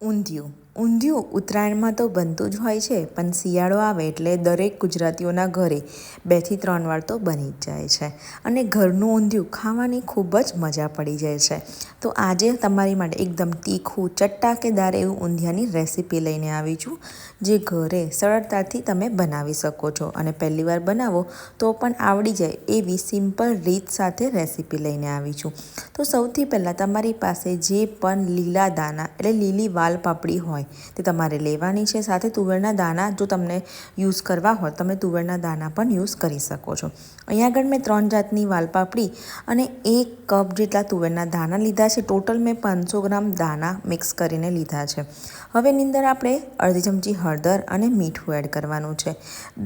ઊંધિયું ઊંધિયું ઉત્તરાયણમાં તો બનતું જ હોય છે, પણ શિયાળો આવે એટલે દરેક ગુજરાતીઓના ઘરે બેથી ત્રણ વાર તો બની જ જાય છે. અને ઘરનું ઊંધિયું ખાવાની ખૂબ જ મજા પડી જાય છે. તો આજે તમારી માટે એકદમ તીખું, ચટ્ટાકેદાર એવું ઊંધિયાની રેસીપી લઈને આવી છું, જે ઘરે સરળતાથી તમે બનાવી શકો છો. અને પહેલી વાર બનાવો તો પણ આવડી જાય એવી સિમ્પલ રીત સાથે રેસીપી લઈને આવી છું. તો સૌથી પહેલાં તમારી પાસે જે પણ લીલા દાણા એટલે લીલી વાલ પાપડી હોય તે તમારે લેવાની છે. સાથે તુવેરના દાણા જો તમને યુઝ કરવા હોય, તમે તુવેરના દાણા પણ યુઝ કરી શકો છો. અહીંયા આગળ મેં ત્રણ જાતની વાલપાપડી અને એક કપ જેટલા તુવેરના દાણા લીધા છે. ટોટલ મેં પાંચસો ગ્રામ દાણા મિક્સ કરીને લીધા છે. હવેની અંદર આપણે અડધી ચમચી હળદર અને મીઠું એડ કરવાનું છે.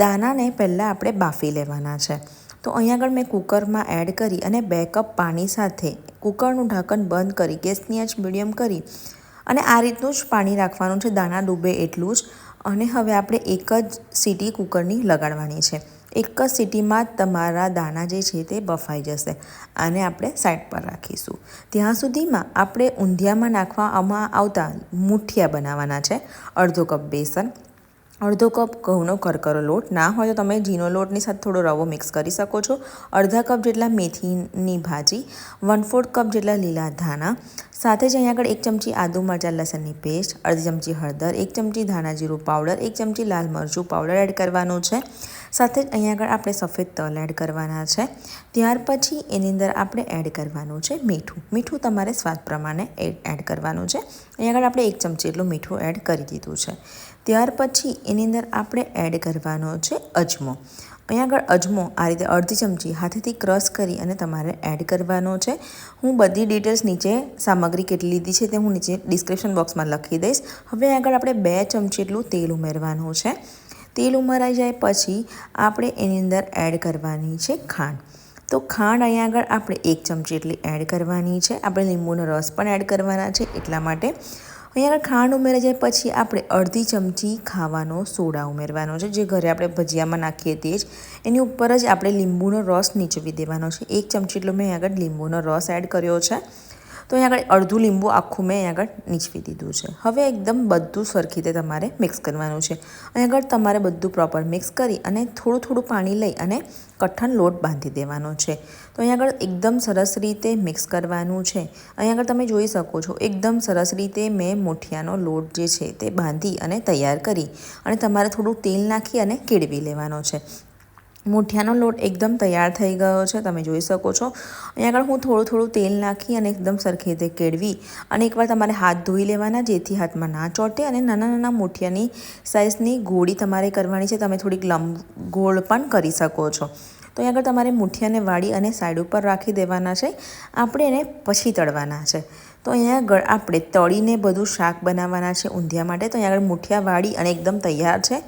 દાણાને પહેલાં આપણે બાફી લેવાના છે. તો અહીંયા આગળ મેં કુકરમાં એડ કરી અને બે કપ પાણી સાથે કુકરનું ઢાંકણ બંધ કરી, ગેસની આંચ મીડિયમ કરી અને આ રીતનું જ પાણી રાખવાનું છે, દાણા ડૂબે એટલું જ. અને હવે આપણે એક જ સીટી કુકરની લગાડવાની છે. એક જ સીટીમાં તમારા દાણા જે છે તે બફાઈ જશે. આને આપણે સાઈડ પર રાખીશું. ત્યાં સુધીમાં આપણે ઊંધિયામાં નાખવામાં આવતા મુઠિયા બનાવવાના છે. અડધો કપ બેસન, અડધો કપ ઘઉંનો કરકરો લોટ. ના હોય તો તમે ઝીનો લોટની સાથે થોડો રવો મિક્સ કરી શકો છો. અડધા કપ જેટલા મેથીની ભાજી વન ફોર્થ કપ જેટલા લીલા ધાણા સાથે જ અહીંયા આગળ એક ચમચી આદુ મરચાં લસણની પેસ્ટ, અડધી ચમચી હળદર, એક ચમચી ધાણા જીરું પાવડર, એક ચમચી લાલ મરચું પાવડર એડ કરવાનું છે. સાથે જ અહીંયા આગળ આપણે સફેદ તલ એડ કરવાના છે. ત્યાર પછી એની અંદર આપણે એડ કરવાનું છે મીઠું. મીઠું તમારે સ્વાદ પ્રમાણે એડ કરવાનું છે. અહીંયા આગળ આપણે એક ચમચી એટલું મીઠું એડ કરી દીધું છે. ત્યાર પછી એની અંદર આપણે એડ કરવાનો છે અજમો. અહીંયા આગળ અજમો આ રીતે અડધી ચમચી હાથેથી ક્રશ કરી અને તમારે એડ કરવાનો છે. હું બધી ડિટેલ્સ નીચે સામગ્રી કેટલી લીધી છે તે હું નીચે ડિસ્ક્રિપ્શન બોક્સમાં લખી દઈશ. હવે આગળ આપણે બે ચમચી એટલું તેલ ઉમેરવાનું છે. તેલ ઉમેરાઈ જાય પછી આપણે એની અંદર એડ કરવાની છે ખાંડ. તો ખાંડ અહીંયા આગળ આપણે એક ચમચી એટલી એડ કરવાની છે. આપણે લીંબુનો રસ પણ એડ કરવાના છે એટલા માટે. અહીંયા ખાંડ ઉમેરાઈ જાય પછી આપણે અડધી ચમચી ખાવાનો સોડા ઉમેરવાનો છે. જે ઘરે આપણે ભજીયામાં નાખીએ તે જ. એની ઉપર જ આપણે લીંબુનો રસ નીચવી દેવાનો છે. એક ચમચી એટલો મેં આગળ લીંબુનો રસ એડ કર્યો છે. તો અહીંયા આગળ અડધું લીંબુ આખું મેં અહીંયા આગળ નીચવી દીધું છે. હવે એકદમ બધું સરખી રીતે તમારે મિક્સ કરવાનું છે. અહીંયા આગળ તમારે બધું પ્રોપર મિક્સ કરી અને થોડું થોડું પાણી લઈ અને કઠણ લોટ બાંધી દેવાનો છે. તો અહીંયા આગળ એકદમ સરસ રીતે મિક્સ કરવાનું છે. અહીંયા આગળ તમે જોઈ શકો છો, એકદમ સરસ રીતે મેં મુઠિયાનો લોટ જે છે તે બાંધી અને તૈયાર કરી અને તમારે થોડું તેલ નાખી અને કેળવી લેવાનો છે. મૂઠિયાનો લોટ એકદમ તૈયાર થઈ ગયો છે, તમે જોઈ શકો છો. અહીંયા આગળ હું થોડું થોડું તેલ નાખી અને એકદમ સરખી રીતે કેળવી અને એકવાર તમારે હાથ ધોઈ લેવાના, જેથી હાથમાં ના ચોટે અને નાના નાના મૂઠિયાની સાઇઝની ગોળી તમારે કરવાની છે, તમે થોડીક લંબ ગોળ પણ કરી શકો છો. તો અહીં આગળ તમારે મૂઠિયાને વાળી અને સાઈડ ઉપર રાખી દેવાના છે. આપણે એને પછી તળવાના છે. તો અહીંયા આગળ આપણે તળીને બધું શાક બનાવવાના છે ઊંધિયા માટે. તો અહીંયા આગળ મૂઠિયા વાળી અને એકદમ તૈયાર છે.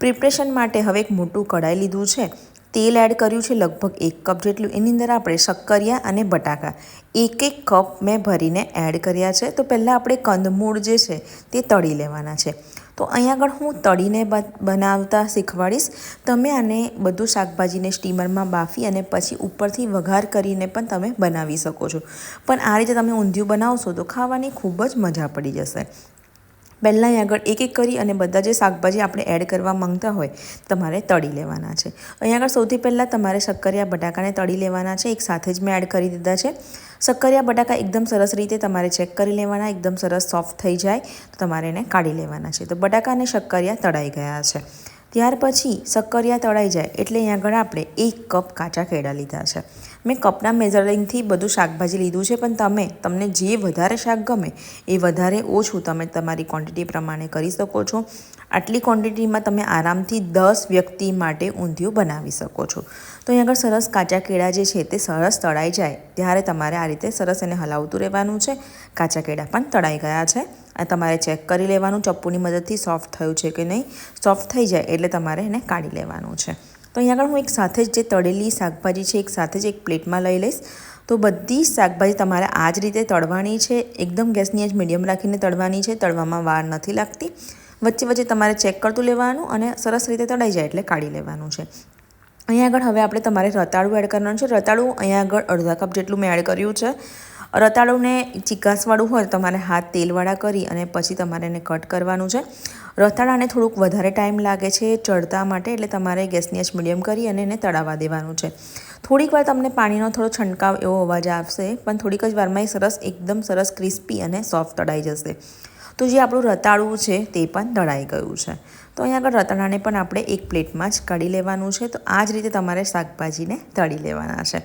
પ્રિપરેશન માટે હવે એક મોટું કઢાઈ લીધું છે. તેલ એડ કર્યું છે લગભગ એક કપ જેટલું. એની અંદર આપણે શક્કરિયા અને બટાકા એક એક કપ મેં ભરીને એડ કર્યા છે. તો પહેલાં આપણે કંદમૂળ જે છે તે તળી લેવાના છે. તો અહીંયા આગળ હું તળીને બનાવતા શીખવાડીશ. તમે આને બધું શાકભાજીને સ્ટીમરમાં બાફી અને પછી ઉપરથી વઘાર કરીને પણ તમે બનાવી શકો છો. પણ આ રીતે તમે ઊંધિયું બનાવશો તો ખાવાની ખૂબ જ મજા પડી જશે. પહેલાં આગળ એક એક કરી અને બધા જે શાકભાજી આપણે એડ કરવા માંગતા હોય, તમારે તળી લેવાના છે. અહીં આગળ સૌથી પહેલાં તમારે શક્કરિયા બટાકાને તળી લેવાના છે, એક સાથે જ મેં એડ કરી દીધા છે. શક્કરિયા બટાકા એકદમ સરસ રીતે તમારે ચેક કરી લેવાના, એકદમ સરસ સોફ્ટ થઈ જાય, તો તમારે એને કાઢી લેવાના છે. તો બટાકા અને શક્કરિયા તળાઈ ગયા છે. ત્યાર પછી શક્કરિયા તળાઈ જાય એટલે અહીં આગળ આપણે એક કપ કાચા કેળા લીધા છે. મેં કપના મેઝરિંગથી બધું શાકભાજી લીધું છે, પણ તમે, તમને જે વધારે શાક ગમે એ વધારે ઓછું તમે તમારી ક્વોન્ટિટી પ્રમાણે કરી શકો છો. આટલી ક્વોન્ટિટીમાં તમે આરામથી દસ વ્યક્તિ માટે ઊંધિયું બનાવી શકો છો. તો અહીં આગળ સરસ કાચા કેળા જે છે તે સરસ તળાઈ જાય. ત્યારે તમારે આ રીતે સરસ એને હલાવતું રહેવાનું છે. કાચા કેળા પણ તળાઈ ગયા છે. આ તમારે ચેક કરી લેવાનું, ચપ્પુની મદદથી સોફ્ટ થયું છે કે નહીં. સોફ્ટ થઈ જાય એટલે તમારે એને કાઢી લેવાનું છે. તો અહીંયા આગળ હું એક સાથે જ જે તળેલી શાકભાજી છે, એક સાથે જ એક પ્લેટમાં લઈ લઈશ. તો બધી જ શાકભાજી તમારે આ જ રીતે તળવાની છે. એકદમ ગેસની જ મીડિયમ રાખીને તળવાની છે. તળવામાં વાર નથી લાગતી. વચ્ચે વચ્ચે તમારે ચેક કરતું લેવાનું અને સરસ રીતે તળાઈ જાય એટલે કાઢી લેવાનું છે. અહીંયા આગળ હવે આપણે તમારે રતાળું એડ કરવાનું છે. રતાળું અહીંયા આગળ અડધા કપ જેટલું મેં એડ કર્યું છે. રતાળુને ચિકાસવાળું હોય તમારે હાથ તેલવાળા કરી અને પછી તમારે એને કટ કરવાનું છે. રતાળાને થોડુંક વધારે ટાઈમ લાગે છે ચડતા માટે એટલે તમારે ગેસની આંચ મીડિયમ કરી અને એને તળાવવા દેવાનું છે. થોડીક વાર તમને પાણીનો થોડો છંટકાવ એવો અવાજ આવશે, પણ થોડીક જ વારમાં એ સરસ, એકદમ સરસ ક્રિસ્પી અને સોફ્ટ તળાઈ જશે. તો જે આપણું રતાળું છે તે પણ તળાઈ ગયું છે. તો અહીંયા આગળ રતાળાને પણ આપણે એક પ્લેટમાં જ કાઢી લેવાનું છે. તો આ જ રીતે તમારે શાકભાજીને તળી લેવાના છે.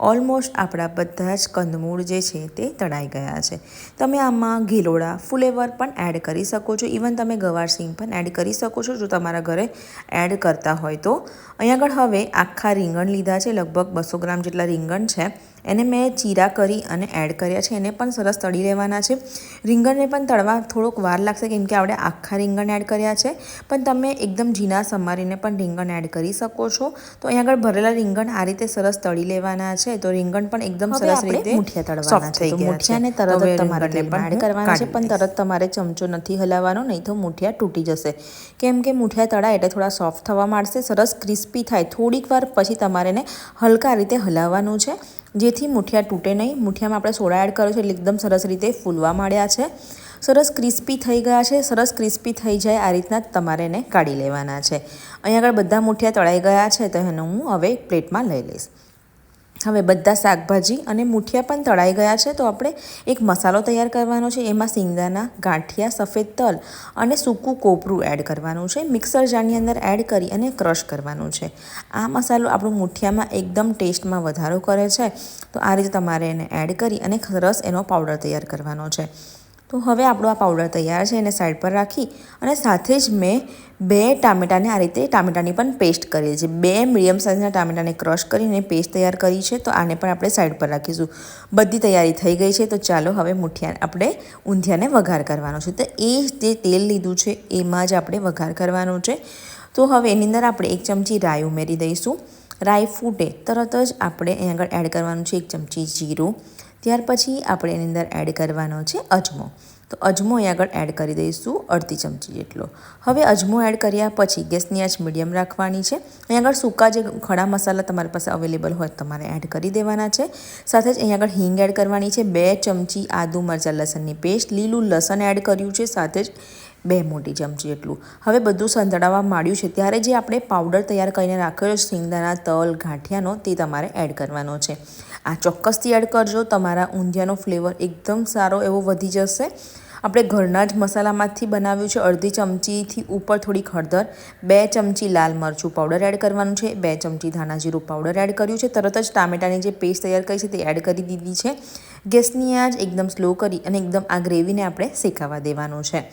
ઓલમોસ્ટ આપણા બધા જ કંદમૂળ જે છે તે તળાઈ ગયા છે. તમે આમાં ગીલોડા ફુલેવર પણ એડ કરી શકો છો. ઇવન તમે ગવાર સિંગ પણ એડ કરી શકો છો જો તમારા ઘરે એડ કરતા હોય તો. અહીંયા આગળ હવે આખા રીંગણ લીધા છે. લગભગ બસો ગ્રામ જેટલા રીંગણ છે. એને મેં ચીરા કરી અને એડ કર્યા છે. એને પણ સરસ તળી લેવાના છે. રીંગણને પણ તળવા થોડોક વાર લાગશે કેમ કે આપણે આખા રીંગણ એડ કર્યા છે. પણ તમે એકદમ ઝીણા સમારીને પણ રીંગણ એડ કરી શકો છો. તો અહીંયા આગળ ભરેલા રીંગણ આ રીતે સરસ તળી લેવાના છે. તો રીંગણ પણ એકદમ સરસ રીતે મુઠિયા તળવાના છે. મુઠિયાને તરત તમારે એડ કરવાના છે પણ તરત તમારે ચમચો નથી હલાવવાનો નહીં તો મુઠિયા તૂટી જશે. કેમ કે મુઠિયા તળાય એટલે થોડા સોફ્ટ થવા માંડશે સરસ ક્રિસ્પી થાય. થોડીક વાર પછી તમારે એને હલકા રીતે હલાવવાનું છે. જેથી મુઠિયા તૂટે નહીં. મુઠિયામાં આપણે સોડા એડ કર્યો છે એટલે એકદમ સરસ રીતે ફૂલવા માંડ્યા છે. સરસ ક્રિસ્પી થઈ ગયા છે. સરસ ક્રિસ્પી થઈ જાય આ રીતના તમારે એને કાઢી લેવાના છે. અહીં આગળ બધા મુઠિયા તળાઈ ગયા છે તો એને હું હવે પ્લેટમાં લઈ લઈશ. હવે બધા શાકભાજી અને મૂઠિયા પણ તળાઈ ગયા છે, તો આપણે એક મસાલો તૈયાર કરવાનો છે. એમાં સિંગદાણા ગાંઠિયા, સફેદ તલ અને સૂકું કોપરું એડ કરવાનું છે. મિક્સર જારની અંદર એડ કરી અને ક્રશ કરવાનું છે. આ મસાલો આપણું મૂઠિયામાં એકદમ ટેસ્ટમાં વધારો કરે છે. તો આ રીતે તમારે એને એડ કરી અને રસ એનો પાવડર તૈયાર કરવાનો છે. તો હવે આપણો આ પાવડર તૈયાર છે એને સાઈડ પર રાખી અને સાથે જ મેં બે ટામેટાને આ રીતે ટામેટાની પણ પેસ્ટ કરી છે. બે મીડિયમ સાઇઝના ટામેટાને ક્રશ કરીને પેસ્ટ તૈયાર કરી છે, તો આને પણ આપણે સાઈડ પર રાખીશું. બધી તૈયારી થઈ ગઈ છે, તો ચાલો હવે મુઠિયા આપણે ઊંધિયાને વઘાર કરવાનો છે. તો એ જે તેલ લીધું છે, એમાં જ આપણે વઘાર કરવાનો છે. તો હવે એની અંદર આપણે એક ચમચી રાઈ ઉમેરી દઈશું. રાઈ ફૂટે, તરત જ આપણે અહીં આગળ એડ કરવાનું છે એક ચમચી જીરું. ત્યાર પછી આપણે એની અંદર એડ કરવાનો છે અજમો. તો અજમો અહીં આગળ એડ કરી દઈશું અડધી ચમચી જેટલો. હવે અજમો એડ કર્યા પછી ગેસની આંચ મીડિયમ રાખવાની છે. અહીં આગળ સૂકા જે ખડા મસાલા તમારી પાસે અવેલેબલ હોય તમારે એડ કરી દેવાના છે. સાથે જ અહીં આગળ હિંગ એડ કરવાની છે. બે ચમચી આદુ મરચાં લસણની પેસ્ટ, લીલું લસણ એડ કર્યું છે. સાથે જ બે મોટી ચમચી એટલું હવે બધું સંતળાવા માંડ્યું છે. ત્યારે જે આપણે પાવડર તૈયાર કરીને રાખ્યો છે, સિંગદાણા, તલ, ગાંઠિયાનો તે તમારે એડ કરવાનો છે. આ ચોક્કસથી એડ કરજો. તમારા ઊંધિયાનો ફ્લેવર એકદમ સારો એવો વધી જશે. આપણે ઘરના જ મસાલામાંથી બનાવ્યું છે અડધી ચમચીથી ઉપર થોડીક હળદર, બે ચમચી લાલ મરચું પાવડર એડ કરવાનું છે, બે ચમચી ધાણા જીરું પાવડર એડ કર્યું છે. તરત જ ટામેટાની જે પેસ્ટ તૈયાર કરી છે તે એડ કરી દીધી છે. ગેસની આંચ એકદમ સ્લો કરી અને એકદમ આ ગ્રેવીને આપણે શેકાવા દેવાનું છે.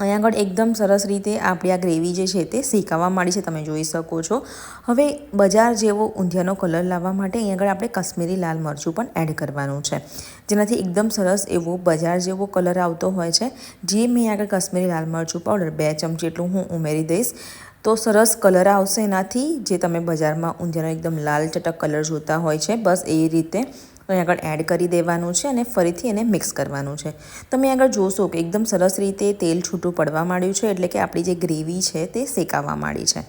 અહીંયા આગળ એકદમ સરસ રીતે આપણી આ ગ્રેવી જે છે તે શેકાવા માંડી છે, તમે જોઈ શકો છો. હવે બજાર જેવો ઊંધિયાનો કલર લાવવા માટે અહીંયા આગળ આપણે કશ્મીરી લાલ મરચું પણ એડ કરવાનું છે. જેનાથી એકદમ સરસ એવો બજાર જેવો કલર આવતો હોય છે. જે મેં આગળ કશ્મીરી લાલ મરચું પાવડર બે ચમચી એટલું હું ઉમેરી દઈશ. તો સરસ કલર આવશે એનાથી, જે તમે બજારમાં ઊંધિયાનો એકદમ લાલ ચટક કલર જોતા હોય છે, બસ એ રીતે. અહીં આગળ એડ કરી દેવાનું છે અને ફરીથી એને મિક્સ કરવાનું છે. તમે આગળ જોશો કે એકદમ સરસ રીતે તેલ છૂટું પડવા માંડ્યું છે, એટલે કે આપણી જે ગ્રેવી છે તે શેકાવા માંડી છે.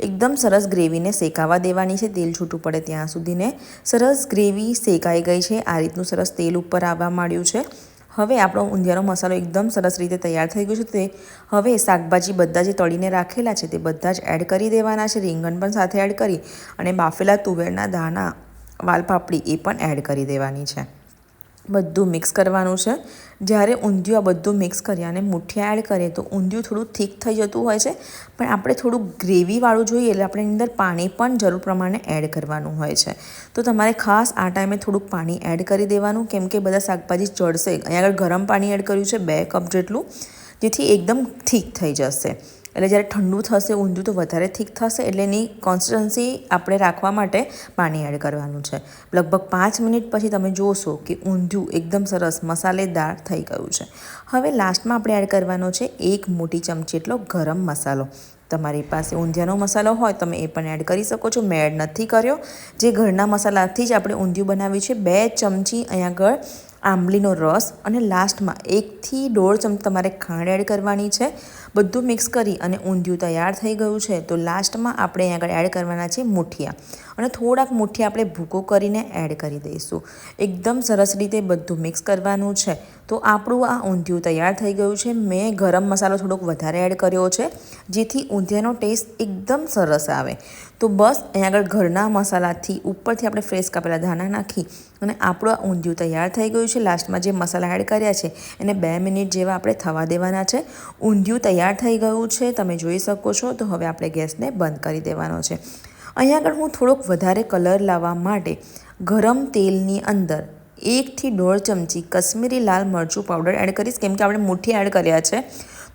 એકદમ સરસ ગ્રેવીને શેકાવા દેવાની છે, તેલ છૂટું પડે ત્યાં સુધીને. સરસ ગ્રેવી શેકાઈ ગઈ છે, આ રીતનું સરસ તેલ ઉપર આવવા માંડ્યું છે. હવે આપણો ઊંધિયાનો મસાલો એકદમ સરસ રીતે તૈયાર થઈ ગયો છે, તે હવે શાકભાજી બધા જે તળીને રાખેલા છે તે બધા જ એડ કરી દેવાના છે, રીંગણ પણ સાથે એડ કરી અને બાફેલા તુવેરના દાણા વાલપાપડી એ પણ એડ કરી દેવાની છે. બધું મિક્સ કરવાનું છે. જ્યારે ઊંધિયું આ બધું મિક્સ કરીએ અને મુઠ્ઠી એડ કરીએ તો ઊંધિયું થોડું થીક થઈ જતું હોય છે. પણ આપણે થોડું ગ્રેવીવાળું જોઈએ એટલે આપણે અંદર પાણી પણ જરૂર પ્રમાણે એડ કરવાનું હોય છે. તો તમારે ખાસ આ ટાઈમે થોડુંક પાણી એડ કરી દેવાનું. કેમ કે બધા શાકભાજી ચડશે અહીંયા આગળ ગરમ પાણી એડ કર્યું છે બે કપ જેટલું, જેથી એકદમ થીક થઈ જશે. એટલે જ્યારે ઠંડુ થશે, ઊંધું તો વધારે થીક થશે, એટલે એની કોન્સિસ્ટન્સી આપણે રાખવા માટે પાણી એડ કરવાનું છે. લગભગ પાંચ મિનિટ પછી તમે જોશો કે ઊંધિયું એકદમ સરસ મસાલેદાર થઈ ગયું છે. હવે લાસ્ટમાં આપણે એડ કરવાનો છે એક મોટી ચમચી એટલો ગરમ મસાલો. તમારી પાસે ઊંધિયાનો મસાલો હોય, તમે એ પણ એડ કરી શકો છો. મેં એડ નથી કર્યો. જે ઘરના મસાલાથી જ આપણે ઊંધિયું બનાવ્યું છે, બે ચમચી અહીંયા આગળ આંબલીનો રસ અને લાસ્ટમાં એકથી દોઢ ચમચી તમારે ખાંડ એડ કરવાની છે. બધું મિક્સ કરી અને ઊંધિયું તૈયાર થઈ ગયું છે. તો લાસ્ટમાં આપણે અહીં આગળ એડ કરવાના છે મુઠિયા. અને થોડાક મુઠ્ઠી આપણે ભૂકો કરીને એડ કરી દઈશું. એકદમ સરસ રીતે બધું મિક્સ કરવાનું છે. તો આપણું આ ઊંધિયું તૈયાર થઈ ગયું છે. મેં ગરમ મસાલો થોડોક વધારે એડ કર્યો છે, જેથી ઊંધિયાનો ટેસ્ટ એકદમ સરસ આવે. તો બસ, અહીંયા આગળ ઘરના મસાલાથી ઉપરથી આપણે ફ્રેશ કાપેલા ધાણા નાખી અને આપણું ઊંધિયું તૈયાર થઈ ગયું છે. લાસ્ટમાં જે મસાલા એડ કર્યા છે, એને બે મિનિટ જેવા આપણે થવા દેવાના છે. ઊંધિયું તૈયાર થઈ ગયું છે, તમે જોઈ શકો છો. તો હવે આપણે ગેસને બંધ કરી દેવાનો છે. અહીંયા આગળ હું થોડોક વધારે કલર લાવવા માટે ગરમ તેલની અંદર એકથી દોઢ ચમચી કશ્મીરી લાલ મરચું પાવડર એડ કરીશ. કેમ કે આપણે મુઠ્ઠી એડ કર્યા છે.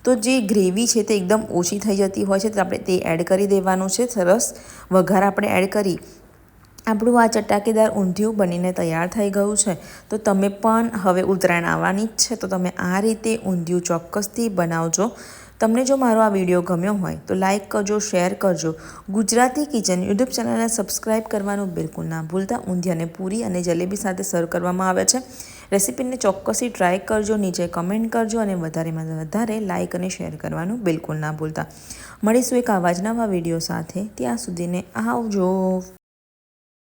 તો જે ગ્રેવી છે તે એકદમ ઓછી થઈ જતી હોય છે, તો આપણે તે એડ કરી દેવાનું છે. સરસ વઘાર આપણે એડ કરી આપણું આ ચટાકેદાર ઊંધિયું બનીને તૈયાર થઈ ગયું છે. તો તમે પણ હવે ઉત્તરાયણ આવવાની જ છે, તો તમે આ રીતે ઊંધિયું ચોક્કસથી બનાવજો. તમને જો મારો આ વીડિયો ગમ્યો હોય તો લાઇક કરજો, શેર કરજો. ગુજરાતી કિચન યુટ્યુબ ચેનલને સબસ્ક્રાઈબ કરવાનું બિલકુલ ના ભૂલતા. ઊંધિયાને પૂરી અને જલેબી સાથે સર્વ કરવામાં આવે છે. રેસીપીને ચોક્કસથી ટ્રાય કરજો, નીચે કમેન્ટ કરજો અને વધારેમાં વધારે લાઇક અને શેર કરવાનું બિલકુલ ના ભૂલતા. મળીશું એક આવા નવા વીડિયો સાથે. ત્યાં સુધીને આવજો.